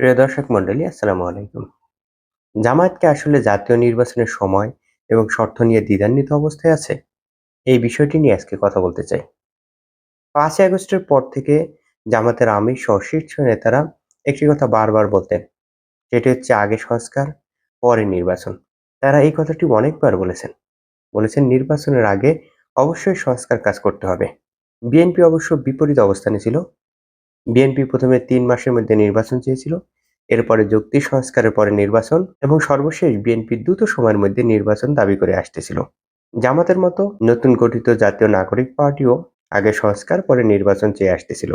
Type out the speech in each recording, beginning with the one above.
প্রিয় দর্শক মন্ডলী আসসালামু আলাইকুম। জামায়াতকে আসলে জাতীয় নির্বাচনের সময় এবং শর্ত নিয়ে দ্বিধান্বিত অবস্থায় আছে, এই বিষয়টি নিয়ে আজকে কথা বলতে চাই। পাঁচই আগস্টের পর থেকে জামাতের আমির সহ শীর্ষ নেতারা একটি কথা বারবার বলতেন, সেটি হচ্ছে আগে সংস্কার, পরে নির্বাচন। তারা এই কথাটি অনেকবার বলেছেন। বলেছেন নির্বাচনের আগে অবশ্যই সংস্কার কাজ করতে হবে। বিএনপি অবশ্য বিপরীত অবস্থানে ছিল বিএনপি প্রথমে তিন মাসের মধ্যে নির্বাচন চেয়েছিল, এরপরে যুক্তি সংস্কারের পরে নির্বাচন এবং সর্বশেষ বিএনপি দ্রুত সময়ের মধ্যে নির্বাচন দাবি করে আসতেছিল। জামাতের মতো নতুন গঠিত জাতীয় নাগরিক পার্টিও আগে সংস্কার, পরে নির্বাচন চেয়ে আসতেছিল।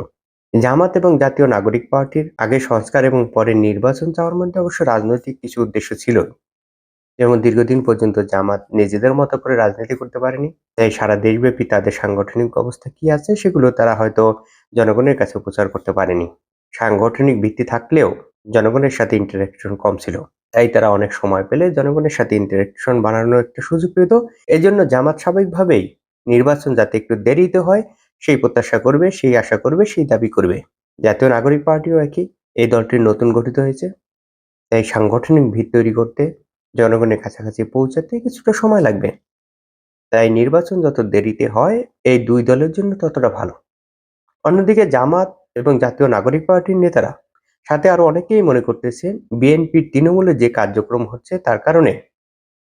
জামাত এবং জাতীয় নাগরিক পার্টির আগে সংস্কার এবং পরে নির্বাচন চাওয়ার মধ্যে অবশ্য রাজনৈতিক কিছু উদ্দেশ্য ছিল। যেমন দীর্ঘদিন পর্যন্ত জামাত নিজেদের মতো করে রাজনীতি করতে পারেনি। তাই সারা দেশব্যাপী তাদের সাংগঠনিক অবস্থা কি আছে সেগুলো তারা হয়তো জনগণের কাছে প্রচার করতে পারেনি। সাংগঠনিক ভিত্তি থাকলেও জনগণের সাথে ইন্টারাকশন কম ছিল। তাই তারা অনেক সময় পেলে জনগণের সাথে ইন্টারাকশন বানানোর একটা সুযোগ পেত। এই জন্য জামাত স্বাভাবিকভাবেই নির্বাচন যাতে একটু দেরিতে হয়, সেই প্রত্যাশা করবে, সেই আশা করবে, সেই দাবি করবে। জাতীয় নাগরিক পার্টিও একই। এই দলটি নতুন গঠিত হয়েছে। তাই সাংগঠনিক ভিত তৈরি করতে জনগণের কাছাকাছি পৌঁছাতে কিছুটা সময় লাগবে। তাই নির্বাচন যত দেরিতে হয়, এই দুই দলের জন্য ততটা ভালো। অন্যদিকে জামাত এবং জাতীয় নাগরিক পার্টির নেতারা সাথে আরও অনেকেই মনে করতেছেন, বিএনপির তৃণমূলে যে কার্যক্রম হচ্ছে তার কারণে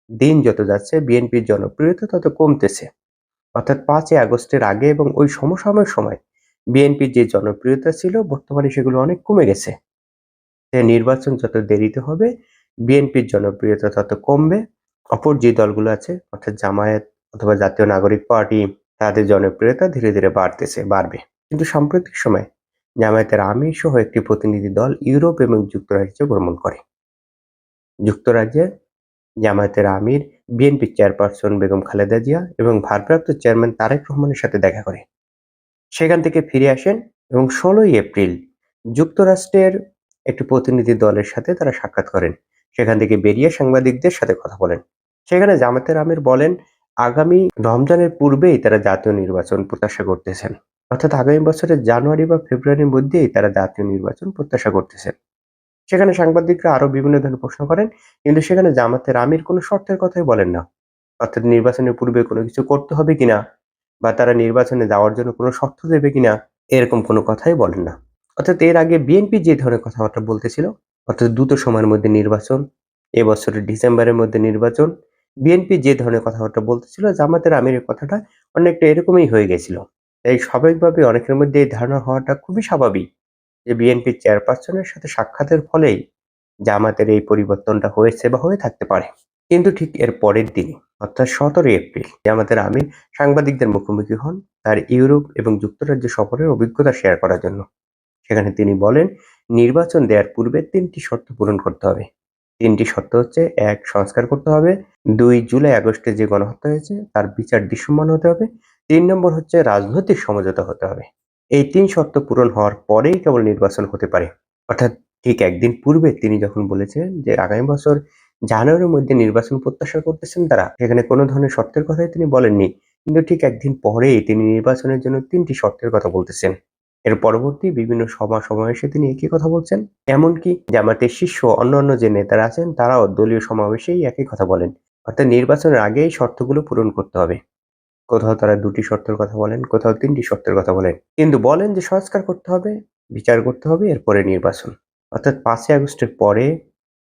দিন যত যাচ্ছে, বিএনপির জনপ্রিয়তা তত কমতেছে। অর্থাৎ পাঁচই আগস্টের আগে এবং ওই সমসাময়িক সময় বিএনপির যে জনপ্রিয়তা ছিল, বর্তমানে সেগুলো অনেক কমে গেছে। নির্বাচন যত দেরিতে হবে বিএনপির জনপ্রিয়তা তত কমবে। অপর যে দলগুলো আছে, অর্থাৎ জামায়াত অথবা জাতীয় নাগরিক পার্টি, তাদের জনপ্রিয়তা ধীরে ধীরে বাড়তেছে, বাড়বে। কিন্তু সাম্প্রতিক সময় জামায়াতের আমির সহ একটি প্রতিনিধি দল ইউরোপ এবং যুক্তরাজ্যে ভ্রমণ করে। যুক্তরাজ্যে জামায়াতের আমির, বিএনপি চেয়ারপারসন বেগম খালেদা জিয়া এবং ভারপ্রাপ্ত চেয়ারম্যান তারেক রহমানের সাথে দেখা করে। সেখান থেকে ফিরে আসেন এবং ষোলোই এপ্রিল যুক্তরাষ্ট্রের একটি প্রতিনিধি দলের সাথে তারা সাক্ষাৎ করেন। সেখান থেকে বেরিয়ে সাংবাদিকদের সাথে কথা বলেন। সেখানে জামাতের আমির বলেন, আগামী রমজানের পূর্বেই তারা জাতীয় নির্বাচন প্রত্যাশা করতেছেন। অর্থাৎ আগামী বছরের জানুয়ারি বা ফেব্রুয়ারির মধ্যেই তারা জাতীয় নির্বাচন প্রত্যাশা করতেছেন। সেখানে সাংবাদিকরা আরও বিভিন্ন ধরনের প্রশ্ন করেন, কিন্তু সেখানে জামাতের আমির কোনো শর্তের কথাই বলেন না। অর্থাৎ নির্বাচনের পূর্বে কোনো কিছু করতে হবে কিনা, বা তারা নির্বাচনে যাওয়ার জন্য কোনো শর্ত দেবে কিনা, এরকম কোনো কথাই বলেন না। অর্থাৎ এর আগে বিএনপি যে ধরনের কথাবার্তা বলতেছিল অর্থাৎ দ্রুত সময়ের মধ্যে নির্বাচন, এবছরের ডিসেম্বরের মধ্যে নির্বাচন, বিএনপি যে ধরনের কথাবার্তা বলতেছিল জামাতের আমিরের কথাটা অনেকটা এরকমই হয়ে গেছিল। তাই স্বাভাবিকভাবে অনেকের মধ্যে এই ধারণা হওয়াটা খুবই স্বাভাবিক যে বিএনপির চেয়ারপারসনের সাথে সাক্ষাতের ফলেই জামাতের এই পরিবর্তনটা হয়েছে বা হয়ে থাকতে পারে। কিন্তু ঠিক এর পরের দিনই অর্থাৎ সতেরোই এপ্রিল জামাতের আমির সাংবাদিকদের মুখোমুখি হন তার ইউরোপ এবং যুক্তরাজ্য সফরের অভিজ্ঞতা শেয়ার করার জন্য। সেখানে তিনি বলেন নির্বাচন দেওয়ার পূর্বে তিনটি শর্ত পূরণ করতে হবে। তিনটি শর্ত হচ্ছে, এক, সংস্কার করতে হবে। দুই, জুলাই আগস্টে যে গণহত্যা হয়েছে, তার বিচার দৃশ্যমান হতে হবে। তিন নম্বর হচ্ছে, রাজনৈতিক সমঝোতা হতে হবে। এই তিন শর্ত পূরণ হওয়ার পরেই কেবল নির্বাচন হতে পারে। অর্থাৎ ঠিক একদিন পূর্বে তিনি যখন বলেছেন যে, আগামী বছর জানুয়ারির মধ্যে নির্বাচন প্রত্যাশা করতেছেন তারা, সেখানে কোনো ধরনের শর্তের কথাই তিনি বলেননি। কিন্তু ঠিক একদিন পরেই তিনি নির্বাচনের জন্য তিনটি শর্তের কথা বলতেছেন। এর পরবর্তী বিভিন্ন সভা সমাবেশে তিনি একই কথা বলছেন। এমনকি জামাতের শীর্ষ অন্যান্য যে নেতারা আছেন, তারাও দলীয় সমাবেশেই একই কথা বলেন। অর্থাৎ নির্বাচনের আগেই শর্তগুলো পূরণ করতে হবে। কোথাও তারা দুটি শর্তের কথা বলেন, কোথাও তিনটি শর্তের কথা বলেন। কিন্তু বলেন যে সংস্কার করতে হবে, বিচার করতে হবে, এরপরে নির্বাচন। অর্থাৎ পাঁচই আগস্টের পরে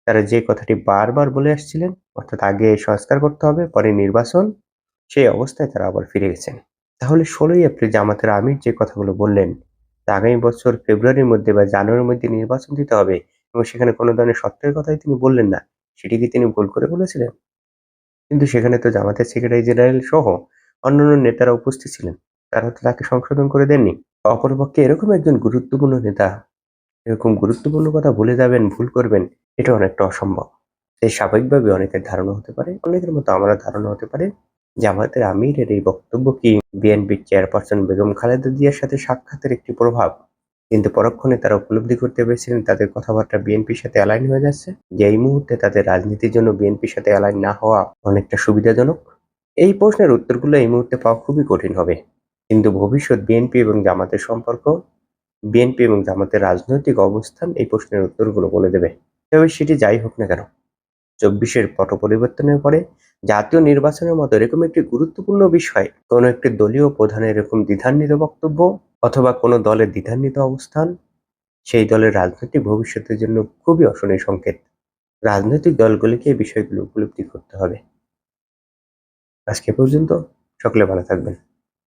তারা যে কথাটি বারবার বলে আসছিলেন, অর্থাৎ আগে সংস্কার করতে হবে, পরে নির্বাচন, সেই অবস্থায় তারা আবার ফিরে গেছেন। তাহলে ষোলোই এপ্রিল জামাতের আমির যে কথাগুলো বললেন আগামী বছর ফেব্রুয়ারির মধ্যে বা জানুয়ারির মধ্যে নির্বাচন দিতে হবে এবং সেখানে কোনো ধরনের সত্যের কথাই তিনি বললেন না, সেটি কি তিনি ভুল করে বলেছিলেন? কিন্তু সেখানে তো জামাতের সেক্রেটারি জেনারেল সহ অন্যান্য নেতারা উপস্থিত ছিলেন, তারা তো তাকে সংশোধন করে দেননি। অপরপক্ষে এরকম একজন গুরুত্বপূর্ণ নেতা, এরকম গুরুত্বপূর্ণ কথা ভুলে যাবেন, ভুল করবেন, এটা অনেকটা অসম্ভব। তাই স্বাভাবিকভাবে অনেকের ধারণা হতে পারে, অনেকের মতো আমার ধারণা হতে পারে জামায়াতের আমিরের এই বক্তব্য কি বিএনপির চেয়ারপারসন বেগম খালেদা জিয়ার সাথে সাক্ষাতের একটি প্রভাব। কিন্তু পরক্ষণে তারা উপলব্ধি করতে পেরেছিলেন তাদের কথাবার্তা বিএনপির সাথে অ্যালাইন হয়ে যাচ্ছে। যে এই মুহূর্তে তাদের রাজনীতির জন্য বিএনপির সাথে অ্যালাইন না হওয়া অনেকটা সুবিধাজনক। এই প্রশ্নের উত্তরগুলো এই মুহূর্তে পাওয়া খুবই কঠিন হবে। কিন্তু ভবিষ্যৎ বিএনপি এবং জামাতের সম্পর্ক, বিএনপি এবং জামাতের রাজনৈতিক অবস্থান এই প্রশ্নের উত্তরগুলো বলে দেবে। তবে সেটি যাই হোক না কেন চব্বিশের পট পরিবর্তনের পরে জাতীয় নির্বাচনের মতো এরকম একটি গুরুত্বপূর্ণ বিষয়, কোনো একটি দলীয় প্রধানের এরকম দ্বিধান্বিত বক্তব্য অথবা কোনো দলের দ্বিধান্বিত অবস্থান, সেই দলের রাজনৈতিক ভবিষ্যতের জন্য খুবই অশনীয় সংকেত। রাজনৈতিক দলগুলিকে এই বিষয়গুলো উপলব্ধি করতে হবে। আজকে পর্যন্ত, সকলে ভালো থাকবেন।